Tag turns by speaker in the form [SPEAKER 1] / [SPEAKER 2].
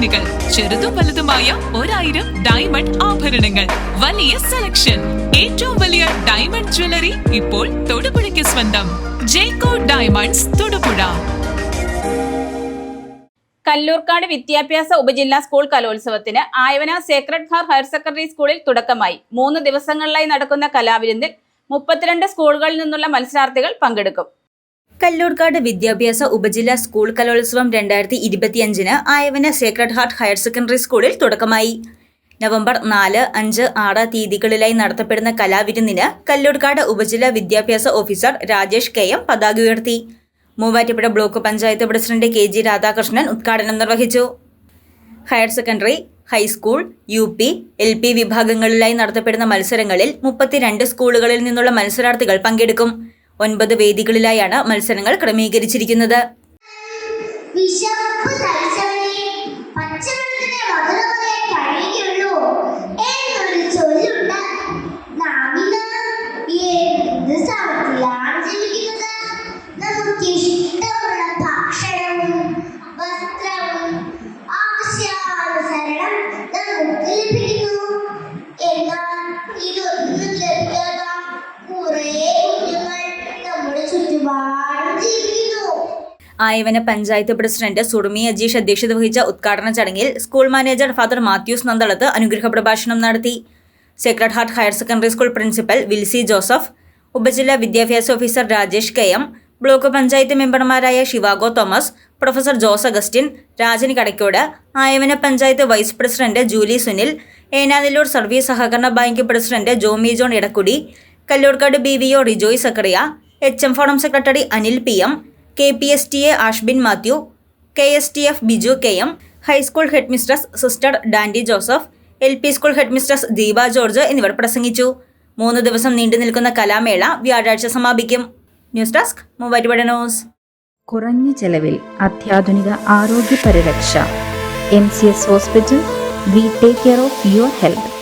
[SPEAKER 1] ചെയിനുകൾ ചെറുതും വലുതുമായ ഒരായിരം ഡയമണ്ട് ആഭരണങ്ങൾ. വലിയ സെലക്ഷൻ ഏറ്റവും വലിയ ഡയമണ്ട് ജ്വല്ലറി ഇപ്പോൾ തൊടുപുഴയ്ക്ക് സ്വന്തം. ജേക്കോ ഡയമണ്ട്സ് തൊടുപുഴ.
[SPEAKER 2] കല്ലൂർക്കാട് വിദ്യാഭ്യാസ ഉപജില്ലാ സ്കൂൾ കലോത്സവത്തിന് ആയവന സേക്രഡ് ഹാർ ഹയർ സെക്കൻഡറി സ്കൂളിൽ തുടക്കമായി. മൂന്ന് ദിവസങ്ങളിലായി നടക്കുന്ന കലാവിരുന്നിൽ മുപ്പത്തിരണ്ട് സ്കൂളുകളിൽ നിന്നുള്ള മത്സരാർത്ഥികൾ പങ്കെടുക്കും.
[SPEAKER 3] കല്ലൂർക്കാട് വിദ്യാഭ്യാസ ഉപജില്ലാ സ്കൂൾ കലോത്സവം രണ്ടായിരത്തി ഇരുപത്തിയഞ്ചിന് Ayavana sacred heart higher secondary സ്കൂളിൽ തുടക്കമായി. നവംബർ നാല് അഞ്ച് ആറ് തീയതികളിലായി നടത്തപ്പെടുന്ന കലാവിരുന്നിന് കല്ലൂർക്കാട് ഉപജില്ലാ വിദ്യാഭ്യാസ ഓഫീസർ രാജേഷ് കെ എം പതാക ഉയർത്തി. Muvattupuzha block panchayat president K G Radhakrishnan ഉദ്ഘാടനം നിർവഹിച്ചു. Higher secondary high school U P L P വിഭാഗങ്ങളിലായി നടത്തപ്പെടുന്ന മത്സരങ്ങളിൽ മുപ്പത്തിരണ്ട് സ്കൂളുകളിൽ നിന്നുള്ള മത്സരാർത്ഥികൾ പങ്കെടുക്കും. ഒൻപത് വേദികളിലായാണ് മത്സരങ്ങൾ ക്രമീകരിച്ചിരിക്കുന്നത്.
[SPEAKER 4] വിശപ്പ്
[SPEAKER 3] ആയവന പഞ്ചായത്ത് പ്രസിഡന്റ് സുർമി അജീഷ് അധ്യക്ഷത വഹിച്ച ഉദ്ഘാടന ചടങ്ങിൽ school manager father Mathews Nanthalath അനുഗ്രഹ പ്രഭാഷണം നടത്തി. Sacred heart higher secondary school principal Wilsy Joseph ഉപജില്ലാ വിദ്യാഭ്യാസ officer Rajesh K M block panchayat മെമ്പർമാരായ Zhivago Thomas professor Jose Augustine Rajan Kadakkode Ayavana panchayat vice president Julie Sunil Enanallur service സഹകരണ bank president Jomy John Edakkudy Kallurkad B V O Rijoy Zachariah H M forum secretary Anil P M K P S T A Ashbin Mathew K S T F Biju K M high school head mistress sister Dandy Joseph L P school head mistress Deepa George എന്നിവർ പ്രസംഗിച്ചു. മൂന്ന് ദിവസം നീണ്ടു നിൽക്കുന്ന കലാമേള വ്യാഴാഴ്ച സമാപിക്കും. News desk Muvattupuzha news.
[SPEAKER 5] കുറഞ്ഞ ചെലവിൽ അത്യാധുനിക ആരോഗ്യ പരിരക്ഷ. M C S hospital we take care of your health.